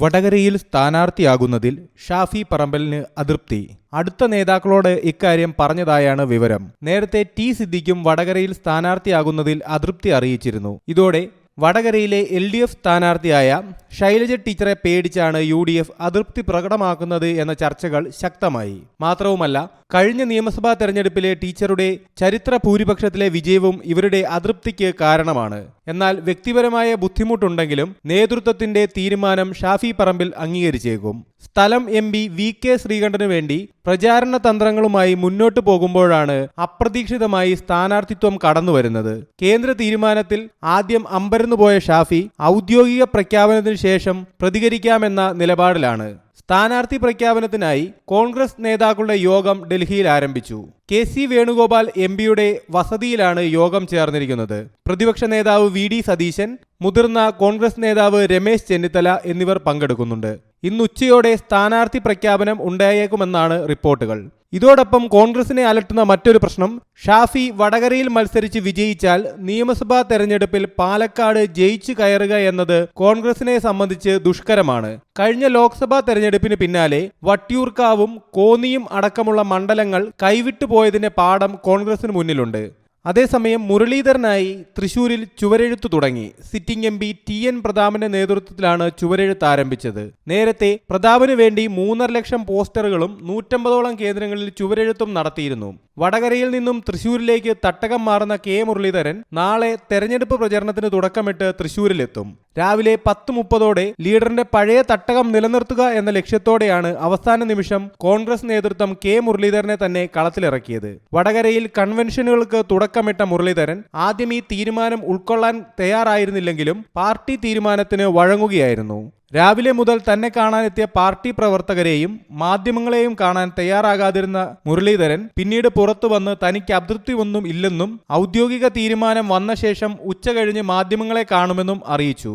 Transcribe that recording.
വടകരയിൽ സ്ഥാനാർത്ഥിയാകുന്നതിൽ ഷാഫി പറമ്പലിന് അതൃപ്തി. അടുത്ത നേതാക്കളോട് ഇക്കാര്യം പറഞ്ഞതായാണ് വിവരം. നേരത്തെ ടി സിദ്ദിഖും വടകരയിൽ സ്ഥാനാർത്ഥിയാകുന്നതിൽ അതൃപ്തി അറിയിച്ചിരുന്നു. ഇതോടെ വടകരയിലെ എൽ ഡി എഫ് സ്ഥാനാർത്ഥിയായ ശൈലജ ടീച്ചറെ പേടിച്ചാണ് യു ഡി എഫ് അതൃപ്തി പ്രകടമാക്കുന്നത് എന്ന ചർച്ചകൾ ശക്തമായി. മാത്രവുമല്ല കഴിഞ്ഞ നിയമസഭാ തെരഞ്ഞെടുപ്പിലെ ടീച്ചറുടെ ചരിത്ര ഭൂരിപക്ഷത്തിലെ വിജയവും ഇവരുടെ അതൃപ്തിക്ക് കാരണമാണ്. എന്നാൽ വ്യക്തിപരമായ ബുദ്ധിമുട്ടുണ്ടെങ്കിലും നേതൃത്വത്തിന്റെ തീരുമാനം ഷാഫി പറമ്പിൽ അംഗീകരിച്ചേക്കും. സ്ഥലം എം പി വി കെ ശ്രീകണ്ഠന് വേണ്ടി പ്രചാരണ തന്ത്രങ്ങളുമായി മുന്നോട്ടു പോകുമ്പോഴാണ് അപ്രതീക്ഷിതമായി സ്ഥാനാർത്ഥിത്വം കടന്നുവരുന്നത്. കേന്ദ്ര തീരുമാനത്തിൽ ആദ്യം അമ്പരന്നുപോയ ഷാഫി ഔദ്യോഗിക പ്രഖ്യാപനത്തിന് ശേഷം പ്രതികരിക്കാമെന്ന നിലപാടിലാണ്. സ്ഥാനാർത്ഥി പ്രഖ്യാപനത്തിനായി കോൺഗ്രസ് നേതാക്കളുടെ യോഗം ഡൽഹിയിൽ ആരംഭിച്ചു. കെ സി വേണുഗോപാൽ എം പിയുടെ വസതിയിലാണ് യോഗം ചേർന്നിരിക്കുന്നത്. പ്രതിപക്ഷ നേതാവ് വി ഡി സതീശൻ മുതിർന്ന കോൺഗ്രസ് നേതാവ് രമേശ് ചെന്നിത്തല എന്നിവർ പങ്കെടുക്കുന്നുണ്ട്. ഇന്ന് ഉച്ചയോടെ സ്ഥാനാർത്ഥി പ്രഖ്യാപനം ഉണ്ടായേക്കുമെന്നാണ് റിപ്പോർട്ടുകൾ. ഇതോടൊപ്പം കോൺഗ്രസിനെ അലട്ടുന്ന മറ്റൊരു പ്രശ്നം ഷാഫി വടകരയിൽ മത്സരിച്ച് വിജയിച്ചാൽ നിയമസഭാ തെരഞ്ഞെടുപ്പിൽ പാലക്കാട് ജയിച്ചു കയറുക എന്നത് കോൺഗ്രസിനെ സംബന്ധിച്ച് ദുഷ്കരമാണ്. കഴിഞ്ഞ ലോക്സഭാ തെരഞ്ഞെടുപ്പിന് പിന്നാലെ വട്ടിയൂർക്കാവും കോന്നിയും അടക്കമുള്ള മണ്ഡലങ്ങൾ കൈവിട്ടുപോയതിന്റെ പാഠം കോൺഗ്രസിന് മുന്നിലുണ്ട്. അതേസമയം മുരളീധരനായി തൃശൂരിൽ ചുവരെഴുത്തു തുടങ്ങി. Sitting M P T N പ്രതാപന്റെ നേതൃത്വത്തിലാണ് ചുവരെഴുത്ത് ആരംഭിച്ചത്. നേരത്തെ പ്രതാപന് വേണ്ടി മൂന്നര ലക്ഷം പോസ്റ്ററുകളും നൂറ്റമ്പതോളം കേന്ദ്രങ്ങളിൽ ചുവരെഴുത്തും നടത്തിയിരുന്നു. വടകരയിൽ നിന്നും തൃശൂരിലേക്ക് തട്ടകം മാറുന്ന കെ മുരളീധരൻ നാളെ തെരഞ്ഞെടുപ്പ് പ്രചരണത്തിന് തുടക്കമിട്ട് തൃശൂരിലെത്തും. രാവിലെ പത്ത് മുപ്പതോടെ ലീഡറിന്റെ പഴയ തട്ടകം നിലനിർത്തുക എന്ന ലക്ഷ്യത്തോടെയാണ് അവസാന നിമിഷം കോൺഗ്രസ് നേതൃത്വം കെ മുരളീധരനെ തന്നെ കളത്തിലിറക്കിയത്. വടകരയിൽ കൺവെൻഷനുകൾക്ക് തുടക്കമിട്ട മുരളീധരൻ ആദ്യം ഈ തീരുമാനം ഉൾക്കൊള്ളാൻ തയ്യാറായിരുന്നില്ലെങ്കിലും പാർട്ടി തീരുമാനത്തിന് വഴങ്ങുകയായിരുന്നു. രാവിലെ മുതൽ തന്നെ കാണാനെത്തിയ പാർട്ടി പ്രവർത്തകരെയും മാധ്യമങ്ങളെയും കാണാൻ തയ്യാറാകാതിരുന്ന മുരളീധരൻ പിന്നീട് പുറത്തു വന്ന് തനിക്ക് അതൃപ്തി ഒന്നും ഇല്ലെന്നും ഔദ്യോഗിക തീരുമാനം വന്ന ശേഷം ഉച്ചകഴിഞ്ഞ് മാധ്യമങ്ങളെ കാണുമെന്നും അറിയിച്ചു.